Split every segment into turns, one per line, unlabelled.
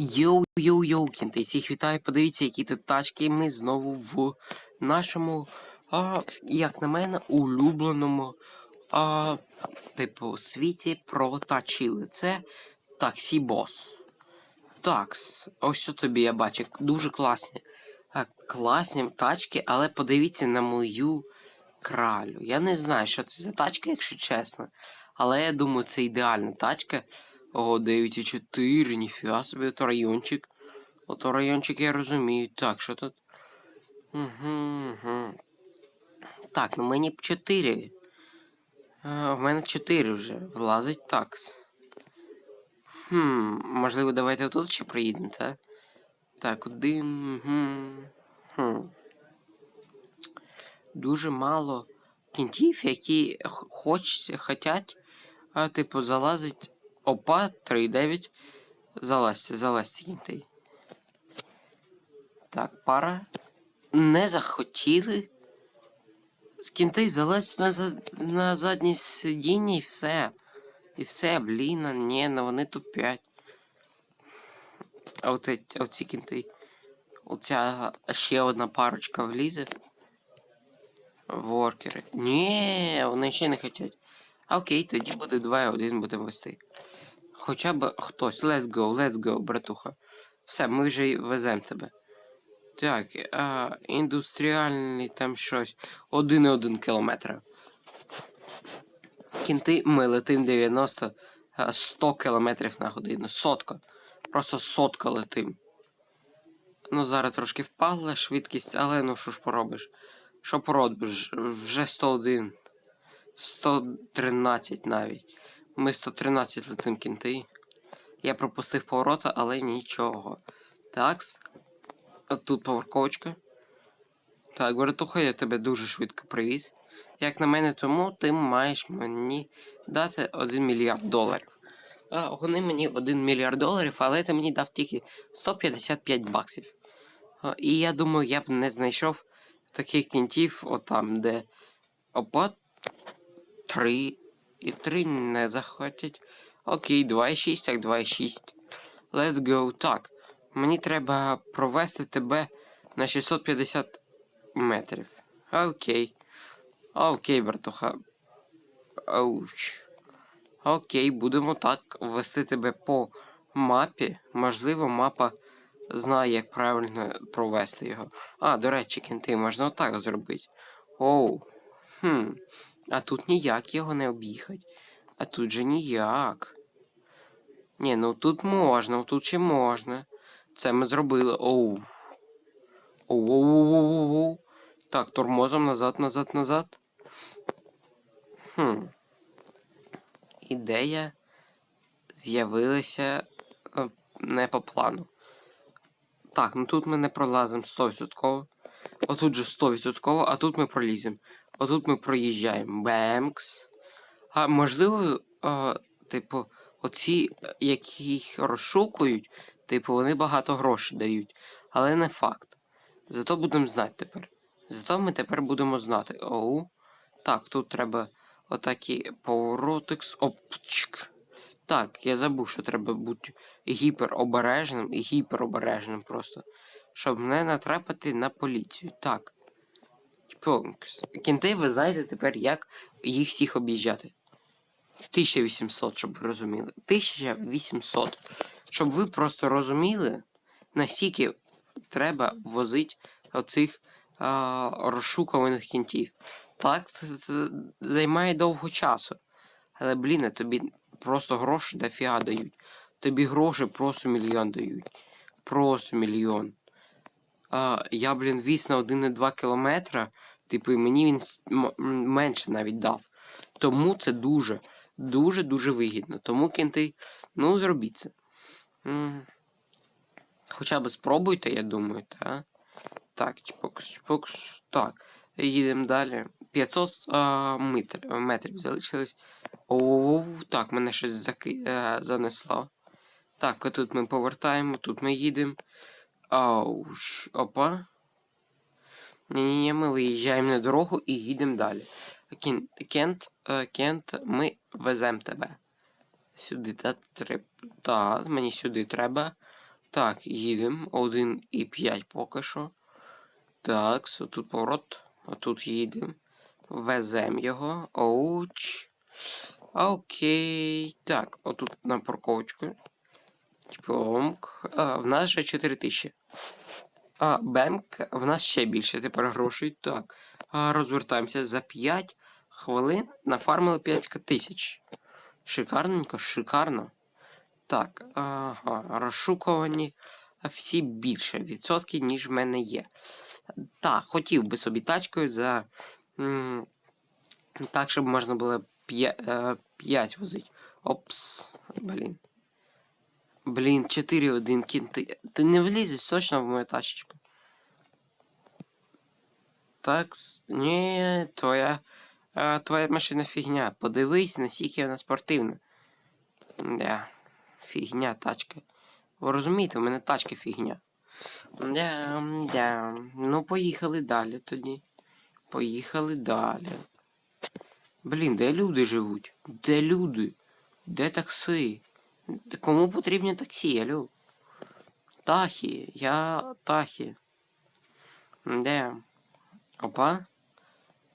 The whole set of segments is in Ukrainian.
Йоу-йоу-йоу, кінти, всіх вітаю, подивіться, які тут тачки. Ми знову в нашому, а, як на мене, улюбленому а, типу світі про тачили. Це таксі бос. Такс. Ось тобі я бачу. Дуже класні. А, класні тачки, але подивіться на мою кралю. Я не знаю, що це за тачка, якщо чесно. Але я думаю, це ідеальна тачка. О, 9,4, ніфіга собі, ото райончик. Ото райончик я розумію. Так, що тут? Угу, угу. Так, ну мені б 4. А, в мене 4 вже. Влазить такс. Хм, можливо, давайте тут ще приїдемо, так? Так, один. Угу. Хм. Дуже мало кінтів, які х- хоч, хотять, а, типу, залазить Опа, 3,9. Залазьте, залазьте, кінти. Так, пара. Не захотіли. Кінти залазь на, на заднє сидіння і все. І все, блін, а ні, ну вони тупять. А от ці, оці кінти. Оця ще одна парочка влізе. Воркери. Ні, вони ще не хочуть. Окей, тоді буде 2-1 будемо вести. Хоча б хтось. Let's go, let's go, братуха. Все, ми вже веземо тебе. Так, а, індустріальний там щось. 1,1 кілометра. Кінти ми летим 90 100 кілометрів на годину. Сотка. Просто сотка летим. Ну, зараз трошки впала швидкість, але ну що ж поробиш? Що поробиш? Вже 101. 113 навіть. Ми 113 летим кінти. Я пропустив поворота, але нічого. Такс. А тут поворковочка. Так, братуха, я тебе дуже швидко привіз. Як на мене, тому ти маєш мені дати 1 мільярд доларів. А, вони мені 1 мільярд доларів, але ти мені дав тільки 155 баксів. І я думаю, я б не знайшов таких кінтів, отам, де опа 3 і 3 не захотять. Окей, 2,6, так 2,6. Let's go. Так. Мені треба провести тебе на 650 метрів. Окей. Окей, братуха. Ауч. Окей, будемо так вести тебе по мапі. Можливо, мапа знає, як правильно провести його. А, до речі, кінти, можна отак зробити. Оу. Хм. А тут ніяк його не об'їхать. А тут же ніяк. Ні, ну тут можна, тут ще можна. Це ми зробили. Оу. Оу, оу, оу, оу, оу. Так, тормозом назад, назад, назад. Хм. Ідея з'явилася е, не по плану. Так, ну тут ми не пролазимо 100%. Отут же 100%, а тут ми проліземо. Отут ми проїжджаємо. Бемкс. А можливо, а, типу, оці, е, які їх розшукують, типу, вони багато грошей дають. Але не факт. Зато будемо знати тепер. Зато ми тепер будемо знати. Оу. Так, тут треба отакі поворотикс. Опчк. Так, я забув, що треба бути гіперобережним і гіперобережним просто. Щоб не натрапити на поліцію. Так. Кінти, ви знаєте тепер, як їх всіх об'їжджати. 1800, щоб ви розуміли. 1800. Щоб ви просто розуміли, наскільки треба возити оцих а, розшукуваних кінтів. Так, це, це займає довго часу. Але, блін, тобі просто гроші дофіга дають. Тобі гроші просто мільйон дають. Просто мільйон. Я, блін, віз на 1,2 кілометра. Типу, і мені він менше навіть дав. Тому це дуже, дуже, дуже вигідно. Тому кінти, ну, зробіть це. Хоча б спробуйте, я думаю, та? Так, чпокс, чпокс. Так. Їдемо далі. 500 а, метр, метрів залишилось. Оу, так, мене щось заки... е, занесло. Так, а тут ми повертаємо, тут ми їдемо. Ауш. Опа. Ні-ні-ні, ми виїжджаємо на дорогу і їдемо далі. Кент, е, Кент, ми веземо тебе. Сюди, та, треба. Та, мені сюди треба. Так, їдемо. 1,5 поки що. Так, тут поворот. Отут їдемо. Везем його. Оуч. Окей. Так, отут на парковочку. Чпомк. А, в нас же 4000. А, бемк, в нас ще більше тепер грошей. Так. А, розвертаємося за 5 хвилин. Нафармили 5 тисяч. Шикарненько, шикарно. Так, ага, розшукувані всі більше відсотків, ніж в мене є. Так, хотів би собі тачкою за. м, так, щоб можна було 5 возити. Опс. Блін. Блін, 4-1 кін. Ти, ти не влізеш точно в мою тачечку. Так, ні, твоя. А, твоя машина фігня. Подивись, наскільки вона спортивна. Да. Фігня тачка. Ви розумієте, у мене тачка фігня. Да, да. Ну, поїхали далі тоді. Поїхали далі. Блін, де люди живуть? Де люди? Де такси? Кому потрібні таксі, алло? Тахі, я Тахі. Де? Опа.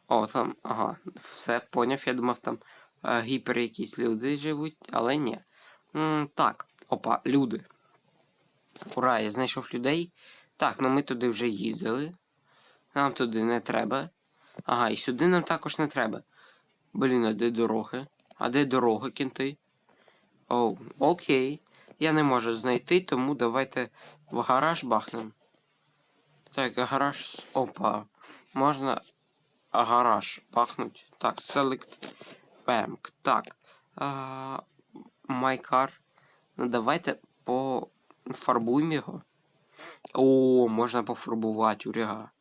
О, там, ага, все, поняв, я думав, там е, гіпер якісь люди живуть, але ні. М, так, опа, люди. Ура, я знайшов людей. Так, ну ми туди вже їздили. Нам туди не треба. Ага, і сюди нам також не треба. Блін, а де дороги? А де дороги, кінти? Оу, окей. Я не можу знайти, тому давайте в гараж бахнем. Так, гараж. Опа. Можна гараж бахнуть. Так, select bank. Так. А, my car. Ну давайте пофарбуємо його. О, можна пофарбувати уряга.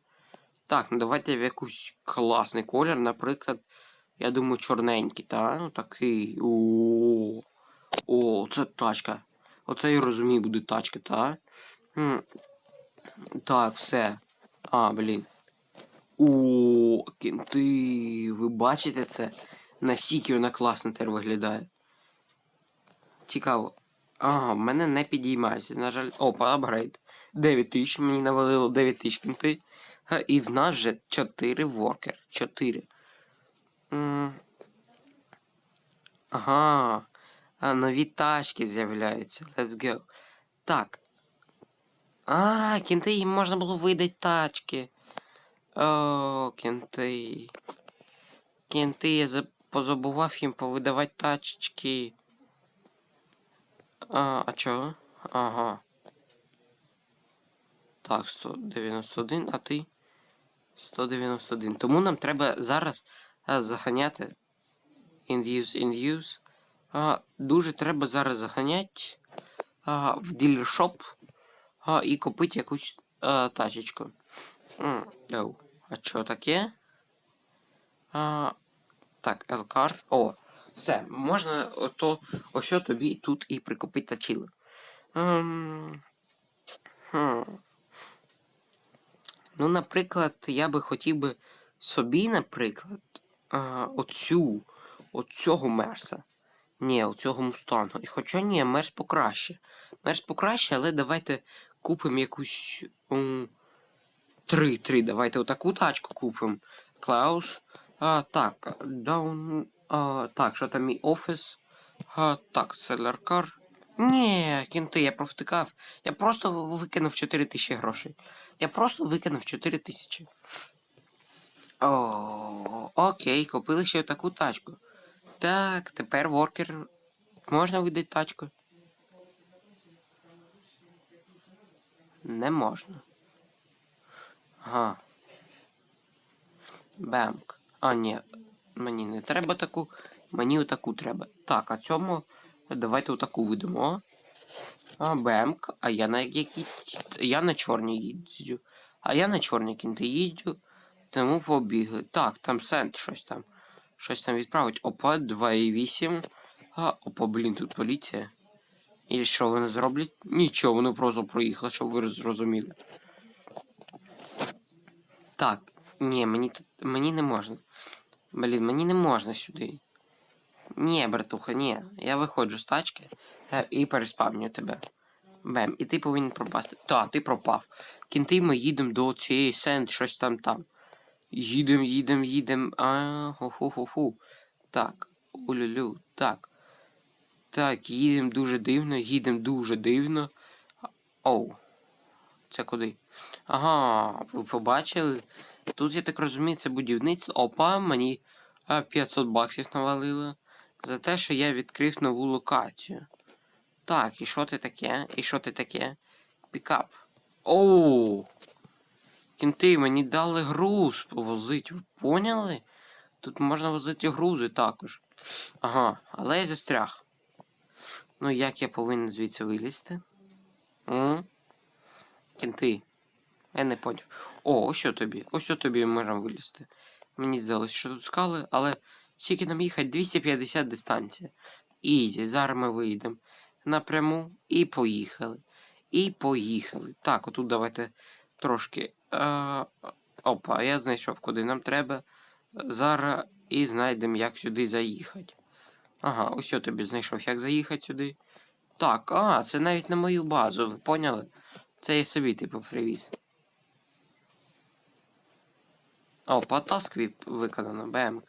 Так, ну давайте в якийсь класний колір, наприклад, я думаю, чорненький, та? Ну такий. О, о, це тачка. Оце я розумію, буде тачка, та? М, Так, все. А, блін. О, кінти. Ви бачите це? Наскільки вона класно тепер виглядає. Цікаво. Ага, в мене не підіймається. На жаль. Опа, апгрейд. 9 тисяч, мені навалило 9 тисяч кінти. І в нас же 4 воркер. 4. М. Ага. А, нові тачки з'являються. Let's go. Так. А, кінти їм можна було видати тачки. О, кінти. Кінти, я позабував їм повидавати тачечки. А, а чого? Ага. Так, 191, а ти? 191. Тому нам треба зараз заганяти. In use, in use. А, дуже треба зараз заганяти а, в дилершоп а, і купити якусь а, тачечку. М. А що таке? А, так, Елкар. О, все, можна ото, ось тобі тут і прикупити тачили. Ем. Ну, наприклад, я би хотів би собі, наприклад, а, оцю, оцього мерса. Ні, оцього мустанга. І Хоча ні, мерс покраще. Мерс покраще, але давайте купимо якусь. м, Три, три. Давайте отаку тачку купимо. Клаус. А, так, даун. А, так, що там мій офіс? А, так, селер кар. Ні, кінти, я провтикав. Я просто викинув 4 тисячі грошей. Я просто викинув 4 тисячі. О, окей, купили ще таку тачку. Так, тепер воркер. Можна видати тачку? Не можна. Ага. Бемк. А, ні. Мені не треба таку. Мені отаку треба. Так, а цьому давайте отаку видамо. А, бемк. А я на якій. Я на чорній їздю. А я на чорній кінти їздю. Тому побігли. Так, там сент щось там. Щось там відправить. Опа, 2,8. А, опа, блін, тут поліція. І що вони зроблять? Нічого, вони просто проїхали, щоб ви зрозуміли. Так, ні, мені тут. Мені не можна. Блін, мені не можна сюди. Ні, братуха, ні. Я виходжу з тачки е, і переспавню тебе. Бем, і ти повинен пропасти. Та, ти пропав. Кінти ми їдемо до цієї сент, щось там там. Їдем, їдем, їдем. А, ху-ху-ху-ху. Так, улюлю, так. Так, їдемо дуже дивно, їдемо дуже дивно. Оу. Це куди? Ага, ви побачили? Тут, я так розумію, це будівництво. Опа, мені 500 баксів навалило. За те, що я відкрив нову локацію. Так, і що ти таке? І що ти таке? Пікап. Оу! Кінти, мені дали груз повозити, ви поняли? Тут можна возити грузи також. Ага, але я застряг. Ну як я повинен звідси вилізти? М? Кінти. Я не поняв. О, ось що тобі. Ось що тобі можемо вилізти. Мені здалося, що тут скали, але скільки нам їхати 250 дистанція. Ізі, зараз ми вийдемо напряму і поїхали. І поїхали. Так, отут давайте трошки. Е, опа, я знайшов, куди нам треба. Зараз і знайдемо, як сюди заїхати. Ага, ось я тобі знайшов, як заїхати сюди. Так, а, це навіть на мою базу, ви поняли? Це я собі типу привіз. О, по виконано, бемк.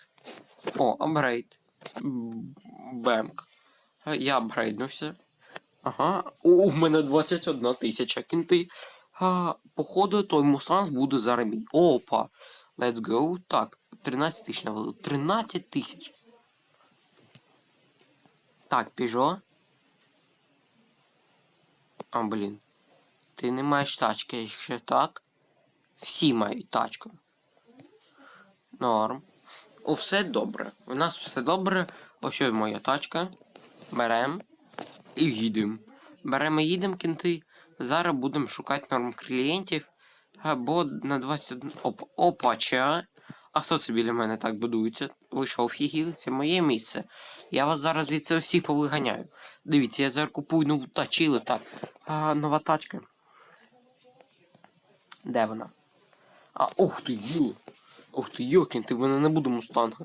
О, апгрейд. Бемк. Я апгрейднувся. Ага. О, в мене 21 тисяча кінти. А, походу, той мустанг буде зараз мій. Опа. Let's go. Так, 13 тисяч навалив. 13 тисяч. Так, Піжо. А, блін. Ти не маєш тачки, якщо так. Всі мають тачку. Норм. О, все добре. У нас все добре. Ось моя тачка. Берем. І їдемо. Беремо і їдемо кінти. Зараз будемо шукати норм клієнтів. Або на 21. Оп, опача. А хто це біля мене так будується? Ви що, офігіли? Це моє місце. Я вас зараз від цього всіх повиганяю. Дивіться, я зараз купую нову тачили. Так. А, нова тачка. Де вона? А, ух ти, йо. Ух ти, йокін, ти в мене не буде мустанга.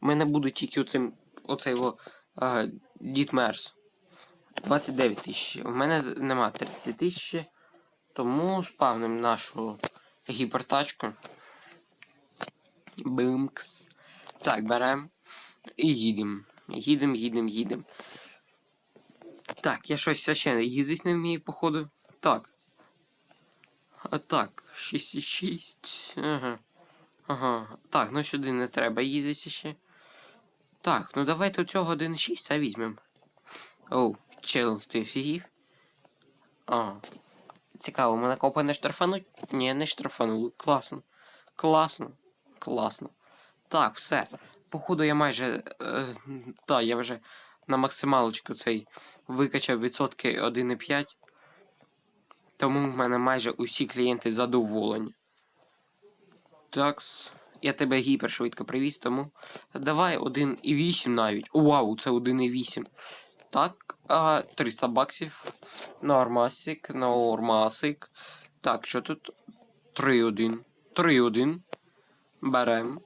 В мене буде тільки оцим, оцей во, а, Дід Мерс. 29 тисяч. У мене нема 30 тисяч. Тому спавним нашу гіпертачку. Бимкс. Так, берем. І їдемо. Їдемо, їдемо, їдемо. Так, я щось ще їздить не вмію, походу. Так. А так, 6,6. Ага. Ага. Так, ну сюди не треба їздити ще. Так, ну давайте цього 1,6 а візьмемо. Оу, чел, ти офігів? А. Цікаво, мене копи не штрафануть? Ні, не штрафанули. Класно. Класно. Класно. Так, все. Походу я майже. Е, та, я вже на максималочку цей викачав відсотки 1,5. Тому в мене майже усі клієнти задоволені. Такс. Я тебе гіпершвидко привіз, тому. Давай 1,8 навіть. Вау, це 1,8. Так, а, 300 баксів. Нормасик, нормасик. Так, що тут? 3-1. 3-1. Берем.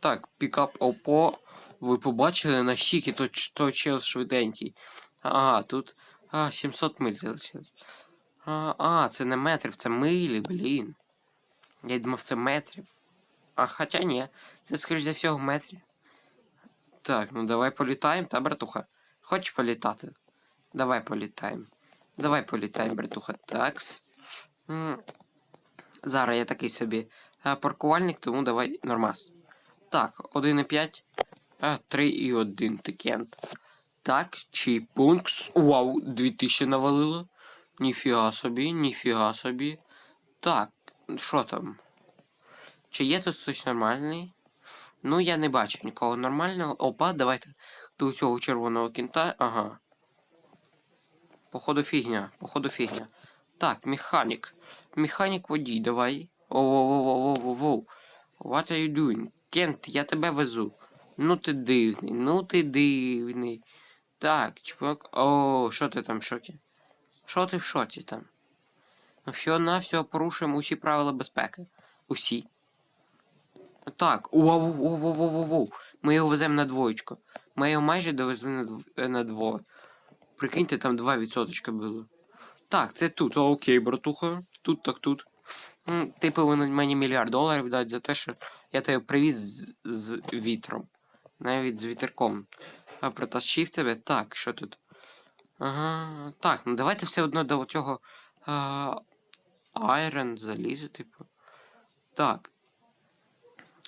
Так, пікап опо. Ви побачили на щіки, то, то чел швиденький. Ага, тут а, 700 миль залишилось. А, а, це не метрів, це милі, блін. Я думав, це метрів. А хоча ні, це скоріш за всього метрі. Так, ну давай політаємо, та, братуха. Хочеш політати? Давай політаємо. Давай політаємо, братуха. Такс. Зараз я такий собі паркувальник, тому давай нормас. Так, 1,5. А, 3 і 1 тикент. Так, чіпункс. Вау, 2000 навалило. Ніфіга собі, ніфіга собі. Так, що там? Чи є тут хтось нормальний? Ну, я не бачу нікого нормального. Опа, давайте до цього червоного кінта. Ага. Походу фігня, походу фігня. Так, механік. Механік водій, давай. Оу-оу-оу-оу-оу-оу. What are you doing? Кент, я тебе везу. Ну ти дивний, ну ти дивний. Так, чувак. О, що ти там в шокі? Що ти в шоці там? Ну все на все порушуємо усі правила безпеки. Усі. Так, воу-воу-воу-воу-воу. Ми його веземо на двоєчку. Ми його майже довезли на, е, двоє. Прикиньте, там 2% було. Так, це тут. Окей, братуха. Тут так тут. М, Ти повинен мені мільярд доларів дати за те, що я тебе привіз з, з вітром. Навіть з вітерком. А притащив тебе. Так, що тут? Ага. Так, ну давайте все одно до цього. Айрон, залізо, типу. Так.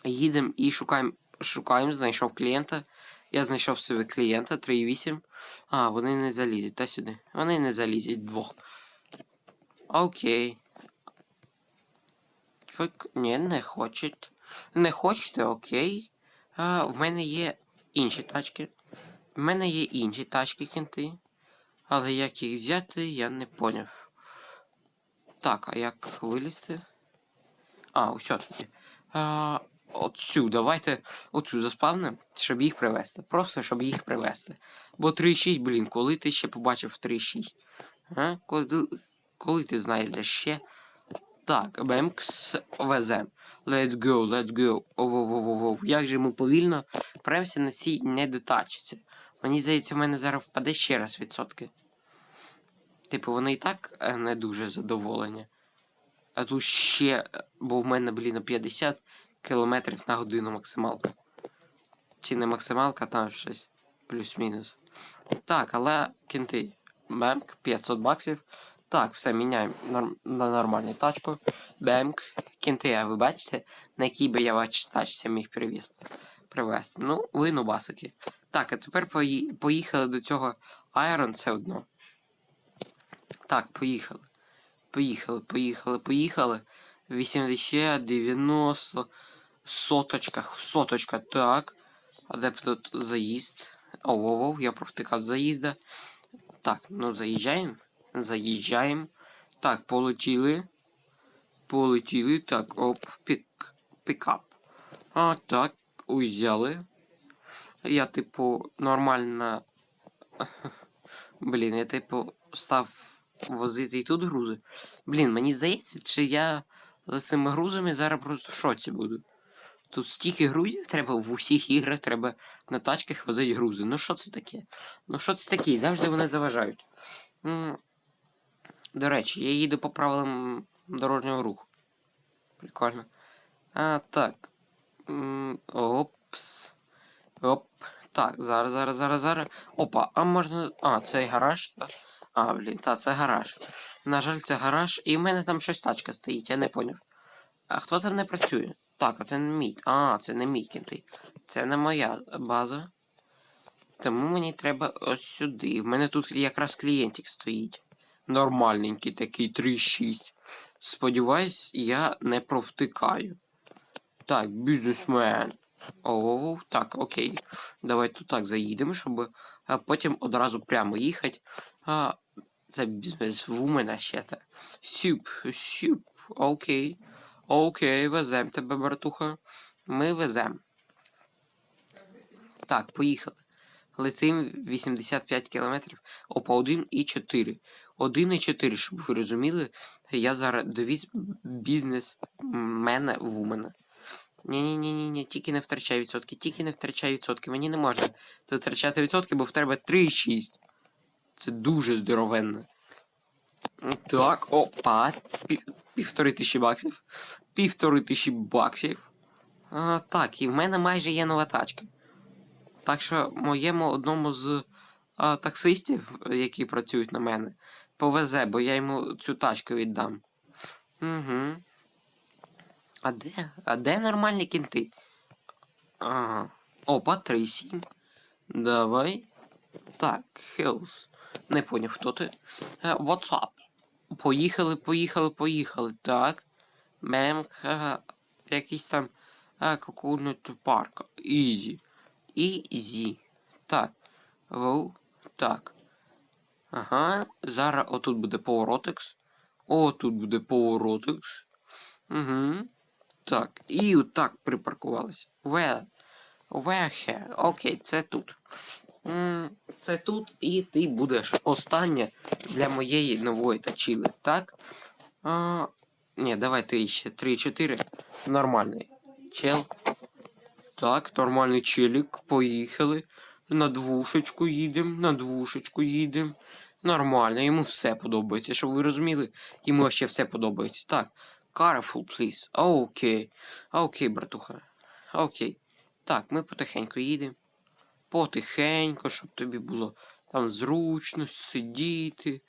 Їдемо і шукаємо. Шукаємо, знайшов клієнта. Я знайшов собі клієнта 3,8. А, вони не залізуть, та сюди. Вони не залізуть двох. Окей. Фик... Ні, не хочуть. Не хочете, окей. А, в мене є інші тачки. В мене є інші тачки кінти. Але як їх взяти, я не поняв. Так, а як вилізти? А, ось тоді. А, оцю, давайте оцю заспавнимо, щоб їх привезти. Просто щоб їх привезти. Бо 3,6, блін, коли ти ще побачив 3,6? А? Коли, коли ти знайдеш ще? Так, Бемкс везем. Let's go, let's go. Оу-оу-оу-оу. Як же ми повільно премся на цій недотачці. Мені здається, в мене зараз впаде ще раз відсотки. Типу, вони і так е, не дуже задоволені. А тут ще, е, бо в мене, блін, 50 км на годину максималка. Чи не максималка, там щось плюс-мінус. Так, але кінти. Бемк, 500 баксів. Так, все, міняємо на нормальну тачку. Бемк. Кінти, а ви бачите, на якій би я вашій тачці міг привезти? Привезти. Ну, ви нубасики. Так, а тепер пої- поїхали до цього Iron все одно. Так, поїхали. Поїхали, поїхали, поїхали. 80, 90, соточка, соточка, так. А де тут заїзд? Оу-оу, я провтикав заїзда. Так, ну заїжджаємо. Заїжджаємо. Так, полетіли. Полетіли. Так, оп, пік, пікап. А, так, узяли. Я, типу, нормально. Блін, я, типу, став возити і тут грузи. Блін, мені здається, чи я за цими грузами зараз просто в шоці буду. Тут стільки грузів треба в усіх іграх треба на тачках возити грузи. Ну що це таке? Ну що це таке? Завжди вони заважають. До речі, я їду по правилам дорожнього руху. Прикольно. А, так. Опс. Оп. Так, зараз, зараз, зараз, зараз. Опа, а можна. А, це гараж? А, блін, та, це гараж. На жаль, це гараж, і в мене там щось тачка стоїть, я не поняв. А хто там не працює? Так, а це не мій. А, це не мій кінти. Це не моя база. Тому мені треба ось сюди. В мене тут якраз клієнтик стоїть. Нормальненький такий 3-6. Сподіваюсь, я не провтикаю. Так, бізнесмен. О, так, окей. Давай тут так заїдемо, щоб а потім одразу прямо їхати. А, це бізнесвумена ще та. Сюп, сюп, окей. Окей, везем тебе, братуха. Ми везем. Так, поїхали. Летим 85 кілометрів. Опа, 1 і 4. 1 і 4, щоб ви розуміли, я зараз довіз бізнесмена вумена. Ні-ні-ні, ні, тільки не втрачай відсотки, тільки не втрачай відсотки. Мені не можна втрачати відсотки, бо в тебе 3,6. Це дуже здоровенно. Так, опа. Півтори тисячі баксів. Півтори тисячі баксів. А, так, і в мене майже є нова тачка. Так що моєму одному з а, таксистів, які працюють на мене, повезе, бо я йому цю тачку віддам. Угу. А де? А де нормальні кінти? Ага. Опа, 3,7. Давай. Так, Хелс. Не поняв, хто ти. Е, What's? Поїхали, поїхали, поїхали. Так. Мем, якийсь там а, какой-нибудь парк. Ізі. Ізі. Так. Воу. Так. Ага. Зараз отут буде поворотикс. О, тут буде поворотикс. Угу. Так. І отак припаркувалися. Where here? Окей, це тут. Це тут, і ти будеш остання для моєї нової тачіли, так? А, ні, давай ти ще 3-4. Нормальний. Чел. Так, нормальний челік. Поїхали. На двушечку їдемо, на двушечку їдемо. Нормально, йому все подобається. Щоб ви розуміли, йому ще все подобається. Так. Careful, please. Окей. Окей, братуха. Окей. Так, ми потихеньку їдемо. Потихеньку, щоб тобі було там зручно сидіти.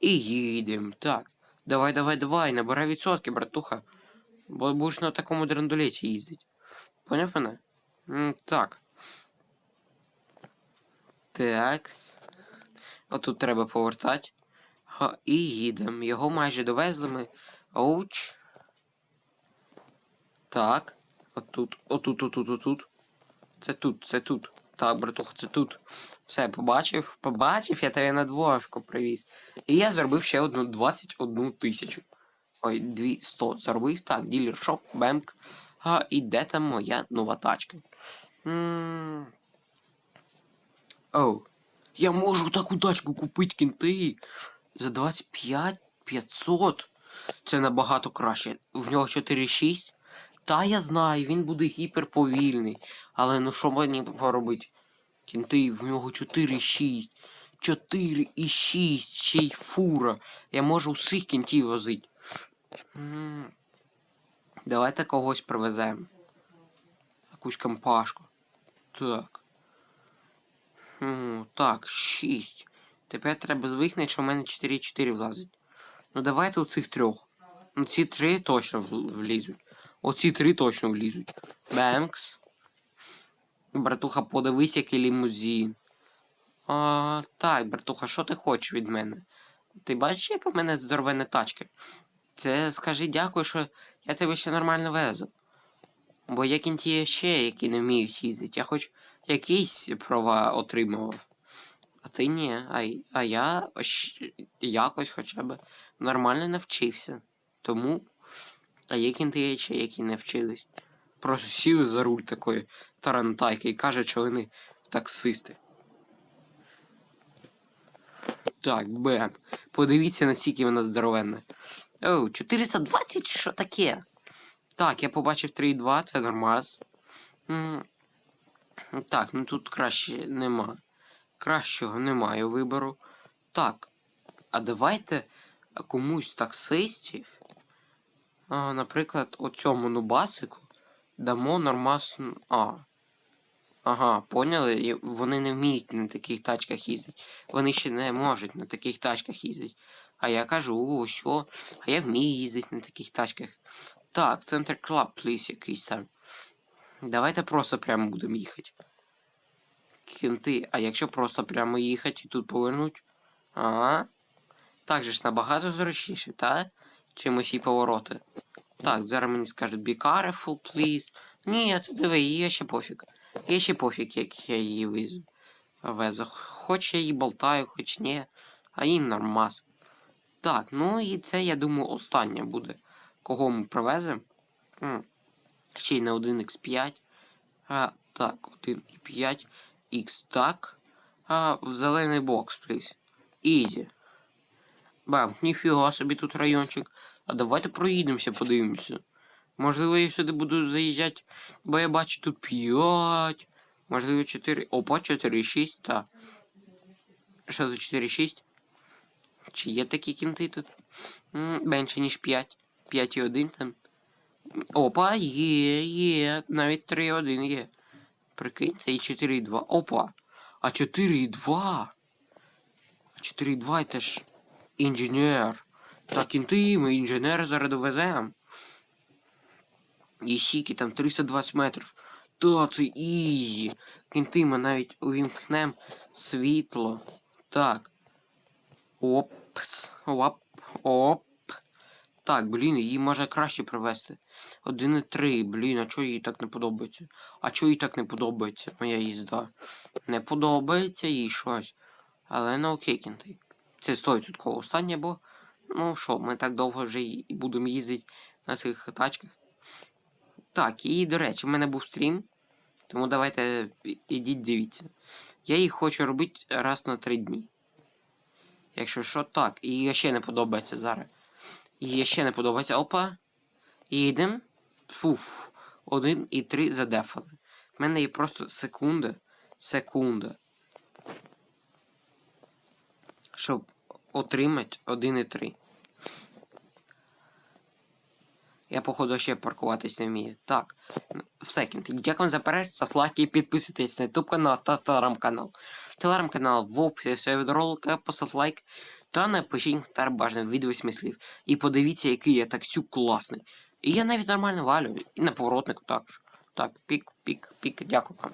І їдемо. Так. Давай, давай, давай, набирай відсотки, братуха. Бо будеш на такому драндулеті їздити. Поняв мене? Так. Такс. Отут треба повертати. Га, і їдемо. Його майже довезли ми. Оуч. Так. Отут, отут, отут, отут. Це тут, це тут. Так, братуха, це тут. Все, побачив, побачив, я тебе на двошку привіз. І я зробив ще одну 21 тисячу. Ой, 200 заробив. Так, ділер шоп, бемк. А, і де там моя нова тачка? Оу. Я можу таку тачку купити кінти. За 25 500. Це набагато краще. В нього 4,6. Та я знаю, він буде гіперповільний. Але ну що мені поробити? Кінти, в нього 4,6. 4,6. Ще й фура. Я можу всіх кінтів возити. Давайте когось привеземо. Якусь компашку. Так. М, Так, 6. Тепер треба звикнути, що в мене 4,4 влазить. Ну давайте оцих трьох. Ну ці три точно влізуть. Оці три точно влізуть. Бенкс. Братуха, подивись, який лімузин. А, так, братуха, що ти хочеш від мене? Ти бачиш, яка в мене здоровенна тачка? Це скажи дякую, що я тебе ще нормально везу. Бо є кінті ще, які не вміють їздити. Я хоч якісь права отримував. А ти ні. А, а я якось хоча б нормально навчився. Тому. А є кінти які не вчились. Просто сіли за руль такої тарантайки і кажуть, що вони таксисти. Так, бем. Подивіться, наскільки вона здоровенна. Оу, 420? Що таке? Так, я побачив 3,2, це нормаз. Так, ну тут краще нема. Кращого немає вибору. Так. А давайте комусь таксистів, наприклад, оцьому нубасику дамо нормас. А. Ага, поняли? Вони не вміють на таких тачках їздити. Вони ще не можуть на таких тачках їздити. А я кажу, о, що? А я вмію їздити на таких тачках. Так, центр клаб, пліс якийсь там. Давайте просто прямо будемо їхати. Кінти, а якщо просто прямо їхати і тут повернуть? Ага. Так же ж набагато зручніше, так? Чим усі повороти. Так, зараз мені скажуть be careful, please. Ні, ти диви, їй ще пофіг. Є ще пофіг, як я її везу. Везу. Хоч я її болтаю, хоч ні. А їм нормас. Так, ну і це, я думаю, останнє буде. Кого ми привеземо? Ще й на 1x5. А, так, 1,5. X так. А, в зелений бокс, пліз. Ізі. Бам, ніфіга собі тут райончик. А давайте проїдемося, подивимося. Можливо, я сюди буду заїжджати, бо я бачу тут 5. Можливо, 4. Опа, 4,6, так. Що за 4,6? Чи є такі кінти тут? М, Менше, ніж 5. 5,1 там. Опа, є, є. Навіть 3,1 є. Прикиньте, і 4,2. Опа. А 4,2. А 4,2 це ж інженер. Так, кінти, ми інженера зараз довезем. І сіки там 320 метрів. Та це ізі. Кінти ми навіть увімкнем світло. Так. Опс. Оп. Оп. Так, блін, її можна краще привезти. 1,3, блін, а чого їй так не подобається? А чого їй так не подобається моя їзда? Не подобається їй щось. Але ну окей, кінти. Це 100% останнє, бо. Ну що, ми так довго вже і і будемо їздити на цих тачках. Так, і до речі, в мене був стрім. Тому давайте і- ідіть дивіться. Я їх хочу робити раз на три дні. Якщо що, так. І ще не подобається зараз. Їй ще не подобається. Опа. Їдемо. Фуф. Один і три задефали. В мене є просто секунда. Секунда. щоб отримати 1,3. Я, походу, ще паркуватись не вмію. Так, все, кінти. Дякую за перегляд, ставте лайки і підписуйтесь на YouTube канал та телеграм-канал. Телеграм-канал в описі від ролика, поставте лайк та напишіть коментар бажано від восьми слів. І подивіться, який я таксюк класний. І я навіть нормально валю, і на поворотнику також. Так, пік, пік, пік, дякую вам.